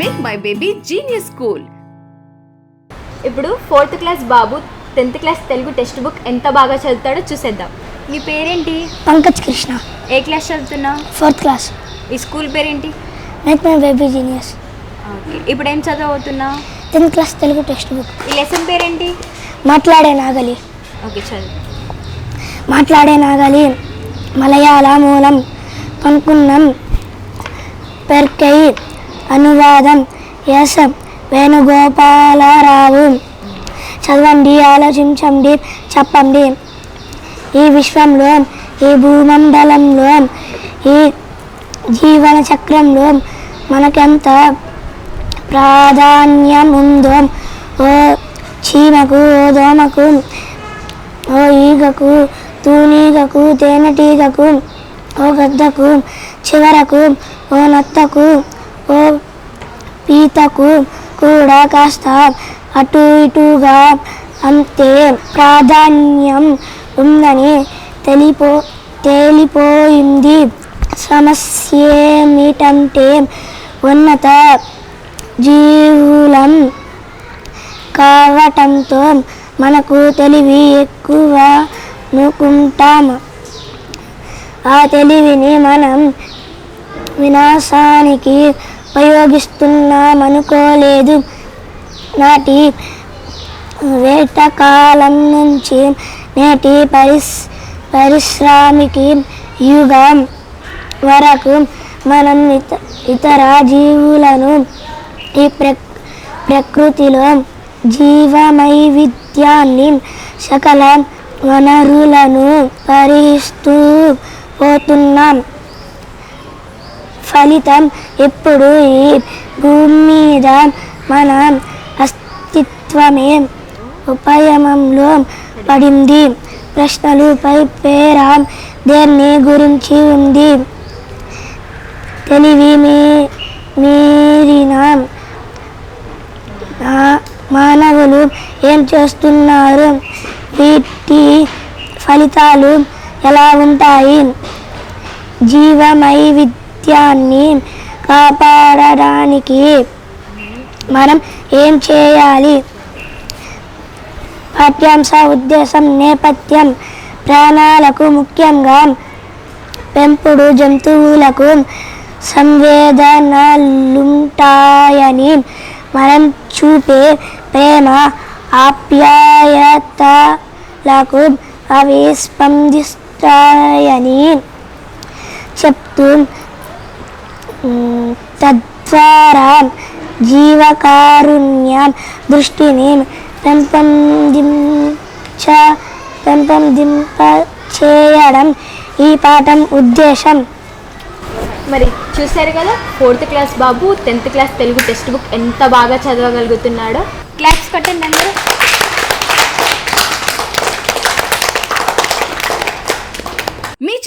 Make my baby genius school ఇప్పుడు fourth class బాబు tenth class Telugu text book ఎంత బాగా చదువుతాడో చూసేద్దాం. నీ పేరేంటి? పంకజ్ కృష్ణ. ఏ క్లాస్ చదువుతున్నావు? Fourth class. ఈ స్కూల్ పేరేంటి? Make my baby genius okay ఇప్పుడు ఏం చదవుతున్నావు? Tenth class Telugu text book. ఈ లెసన్ పేరేంటి? మాట్లాడే నాగలి. ఓకే చదువు. మాట్లాడే నాగలి మలయాళ మూలం కనుక్కున్నాం పెర్కై అనువాదం. ఎస్ వేణుగోపాలరావు. చదవండి ఆలోచించండి చెప్పండి. ఈ విశ్వంలో ఈ భూమండలంలో ఈ జీవన చక్రంలో మనకెంత ప్రాధాన్యం ఉందో ఓ చీమకు ఓ దోమకు ఓ ఈగకు తూనీగకు తేనెటీగకు ఓ గద్దకు చివరకు ఓ నత్తకు ఓ పీతకు కూడా కాస్త. అటు ఇటుగా అంతే ప్రాధాన్యం ఉందని తెలిపో తేలిపోయింది. సమస్య ఏమిటంటే ఉన్నత జీవులం కావటంతో మనకు తెలివి ఎక్కువ అనుకుంటాం. ఆ తెలివిని మనం వినాశానికి ఉపయోగిస్తున్నామనుకోలేదు. నాటి వేటకాలం నుంచి నేటి పరిస్ పరిశ్రామికి యుగం వరకు మనం ఇత ఇతర జీవులను ఈ ప్ర ప్రకృతిలో జీవమైవిధ్యాన్ని సకల వనరులను పరిహిస్తూ పోతున్నాం. ఫలితం ఇప్పుడు ఈ భూమి మీద మన అస్తిత్వమే. ఉపయమంలో పడింది. ప్రశ్నలు పై పేర. దేన్ని గురించి ఉంది? తెలివి మీ మీరిన మా- మానవులు ఏం చేస్తున్నారు? వీటి ఫలితాలు ఎలా ఉంటాయి? జీవమైవిధ్యాన్ని కాపాడడానికి మనం ఏం చేయాలి? పాఠ్యాంశ ఉద్దేశం నేపథ్యం ప్రాణాలకు ముఖ్యంగా పెంపుడు జంతువులకు సంవేదనలుంటాయని మనం చూపే ప్రేమ ఆప్యాయతలకు అవి స్పందిస్తాయని చెప్తూ తద్వారా జీవకారుణ్య దృష్టిని పెంపొందించ పెంపొందింప చేయడం ఈ పాఠం ఉద్దేశం. మరి చూశారు కదా ఫోర్త్ క్లాస్ బాబు tenth class Telugu text book ఎంత బాగా చదవగలుగుతున్నాడో? క్లాప్స్ కొట్టండి అందరూ.